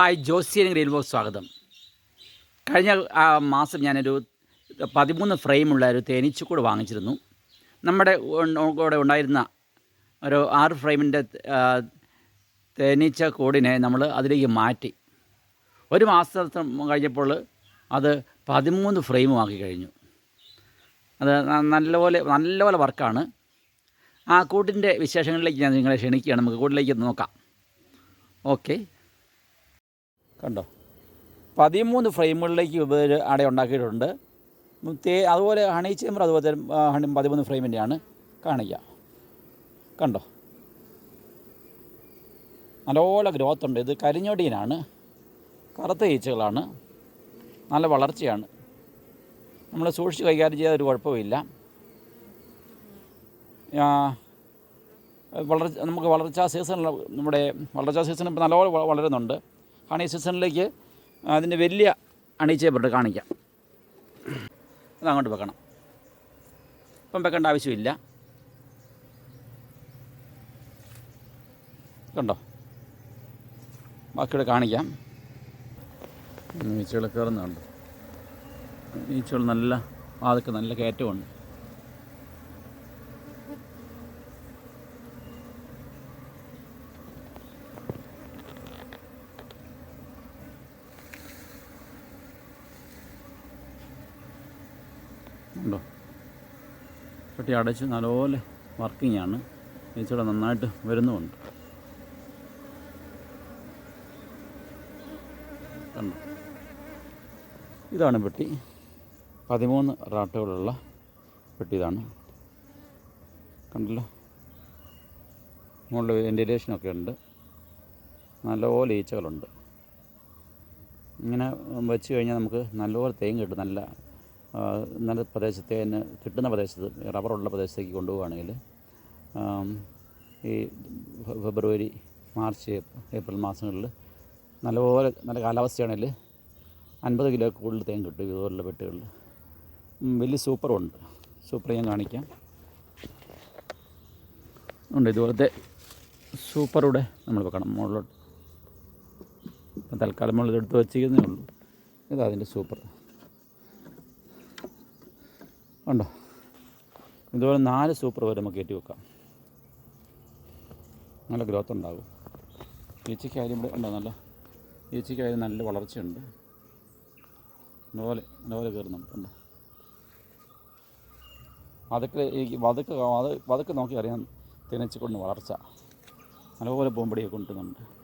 Hi ജോസിയൻ ഗ്രീൻബോ സ്വാഗതം. കഴിഞ്ഞ മാസം ഞാനൊരു പതിമൂന്ന് ഫ്രെയിമുള്ള ഒരു തേനീച്ചക്കൂട് വാങ്ങിച്ചിരുന്നു. നമ്മുടെ കൂടെ ഉണ്ടായിരുന്ന ഒരു ആറ് ഫ്രെയിമിന്റെ തേനീച്ച കൂടിനെ നമ്മൾ അതിലേക്ക് മാറ്റി. ഒരു മാസം കഴിഞ്ഞപ്പോൾ അത് പതിമൂന്ന് ഫ്രെയിമുമാക്കി കഴിഞ്ഞു. അത് നല്ലപോലെ നല്ലപോലെ വർക്കാണ്. ആ കൂട്ടിന്റെ വിശേഷങ്ങളിലേക്ക് ഞാൻ നിങ്ങളെ ക്ഷണിക്കുകയാണ്. നമുക്ക് കൂട്ടിലേക്ക് നോക്കാം. ഓക്കെ. കണ്ടോ? പതിമൂന്ന് ഫ്രെയിമുകളിലേക്ക് ഇവർ അട ഉണ്ടാക്കിയിട്ടുണ്ട്. തേ അതുപോലെ ഹണി ചേമ്പർ അതുപോലെ തന്നെ, പതിമൂന്ന് ഫ്രെയിമിന്റെയാണ് കാണിക്കുക കണ്ടോ? നല്ലപോലെ ഗ്രോത്ത് ഉണ്ട്. ഇത് കരിഞ്ഞൊടിയനാണ് കറുത്ത ഈച്ചകളാണ്. നല്ല വളർച്ചയാണ്. നമ്മൾ സൂക്ഷിച്ച് കൈകാര്യം ചെയ്താൽ ഒരു കുഴപ്പമില്ല വളർച്ച നമുക്ക് വളർച്ചാ സീസണിൽ നമ്മുടെ വളർച്ചാ സീസൺ ഇപ്പോൾ നല്ലപോലെ വ- ഹണി സീസണിലേക്ക് അതിന്റെ വലിയ അണിച്ചേപ്പെട്ട് കാണിക്കാം. അത് അങ്ങോട്ട് വെക്കണം. ഇപ്പം വെക്കേണ്ട ആവശ്യമില്ല. കണ്ടോ? ബാക്കിയുടെ കാണിക്കാം. ഈച്ചകൾ കയറുന്നുണ്ട് ഈച്ചകൾ നല്ല അതൊക്കെ നല്ല കയറ്റമുണ്ട്. ഉണ്ടോ? പെട്ടി അടച്ച് നല്ലപോലെ വർക്കിംഗ് ആണ്. ഈച്ചയുടെ നന്നായിട്ട് വരുന്നുമുണ്ട്. കണ്ടോ? ഇതാണ് പെട്ടി. പതിമൂന്ന് റാട്ടുകളുള്ള പെട്ടി ഇതാണ്. കണ്ടല്ലോ? മുകളിൽ വെന്റിലേഷനൊക്കെ ഉണ്ട്. നല്ലപോലെ ഈച്ചകളുണ്ട്. ഇങ്ങനെ വെച്ച് കഴിഞ്ഞാൽ നമുക്ക് നല്ലപോലെ തേൻ കിട്ടും. നല്ല നല്ല പ്രദേശത്തെ തന്നെ കിട്ടുന്ന പ്രദേശത്ത് റബ്ബറുള്ള പ്രദേശത്തേക്ക് കൊണ്ടുപോവുകയാണെങ്കിൽ ഈ ഫെബ്രുവരി മാർച്ച് ഏപ്രിൽ- മാസങ്ങളിൽ നല്ലപോലെ നല്ല കാലാവസ്ഥയാണെങ്കിൽ അൻപത് കിലോ കൂടുതൽ തേൻ കിട്ടും ഇതുപോലുള്ള പെട്ടുകളിൽ. ഉം, വലിയ സൂപ്പറുണ്ട്. സൂപ്പർ ഞാൻ കാണിക്കാം. ഉണ്ട് ഇതുപോലത്തെ സൂപ്പറൂടെ നമ്മൾ വെക്കണം. മുകളിലോട്ട്. തൽക്കാലം മുകളിൽ എടുത്ത് വെച്ചിരിക്കുന്നേ ഉള്ളൂ. ഇതാ അതിന്റെ സൂപ്പർ. ഉണ്ടോ? ഇതുപോലെ നാല് സൂപ്പർ വരെ നമുക്ക് കയറ്റി വെക്കാം. നല്ല ഗ്രോത്ത് ഉണ്ടാകും ഈച്ചയ്ക്കായാലും ഇവിടെ ഉണ്ടോ? നല്ല ഈച്ചയ്ക്കായാലും നല്ല വളർച്ചയുണ്ട്. നല്ലപോലെ നല്ലപോലെ കയറുന്നുണ്ട് ഉണ്ടോ? വതക്കിൽ ഈ വതക്ക് വത വതക്ക് നോക്കി അറിയാം തേനീച്ചക്കൊണ്ട് വളർച്ച. നല്ലപോലെ പൂമ്പടിയൊക്കെ കൊണ്ടുവരുന്നുണ്ട്.